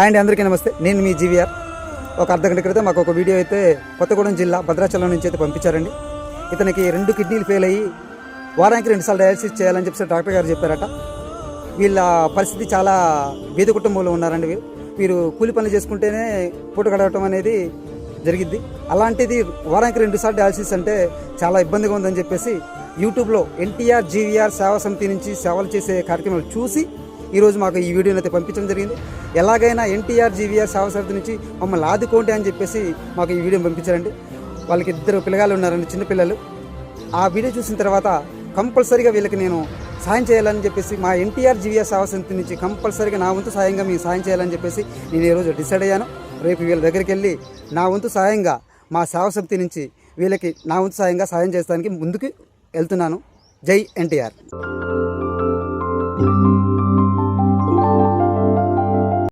Hi అండి అందరికీ నమస్తే. నేను మీ జీవీఆర్. ఒక అర్ధ గంట క్రితం మాకు ఒక వీడియో అయితే కొత్తగూడెం జిల్లా భద్రాచలం నుంచి అయితే పంపించారండి. ఇతనికి రెండు కిడ్నీలు ఫెయిల్ అయ్యి వారానికి రెండుసార్లు డయాలసిస్ చేయాలని చెప్పి డాక్టర్ గారు చెప్పారట. వీళ్ళ పరిస్థితి చాలా బీద కుటుంబంలో ఉన్నారండి వీరు వీరు కూలి పనులు చేసుకుంటేనే పూట గడవటం అనేది జరిగిద్ది. అలాంటిది వారానికి రెండుసార్లు డయాలసిస్ అంటే చాలా ఇబ్బందిగా ఉందని చెప్పేసి యూట్యూబ్లో ఎన్టీఆర్ జీవీఆర్ సేవా సమితి నుంచి సేవలు చేసే కార్యక్రమాలు చూసి ఈరోజు మాకు ఈ వీడియోని అయితే పంపించడం జరిగింది. ఎలాగైనా ఎన్టీఆర్ జీవీఆర్ సేవా నుంచి మమ్మల్ని ఆదుకోండి అని చెప్పేసి మాకు ఈ వీడియో పంపించారండి. వాళ్ళకి ఇద్దరు పిల్లగాళ్ళు ఉన్నారండి చిన్నపిల్లలు ఆ వీడియో చూసిన తర్వాత కంపల్సరీగా వీళ్ళకి నేను సాయం చేయాలని చెప్పేసి మా ఎన్టీఆర్ జీవీఆర్ సేవా నుంచి కంపల్సరీగా నా వంతు సాయంగా మీకు సాయం చేయాలని చెప్పేసి నేను ఈరోజు డిసైడ్ అయ్యాను. రేపు వీళ్ళ దగ్గరికి వెళ్ళి నా వంతు సాయంగా మా సేవా సమితి నుంచి వీళ్ళకి నా వంతు సాయంగా సాయం చేస్తానికి ముందుకు వెళ్తున్నాను. జై ఎన్టీఆర్.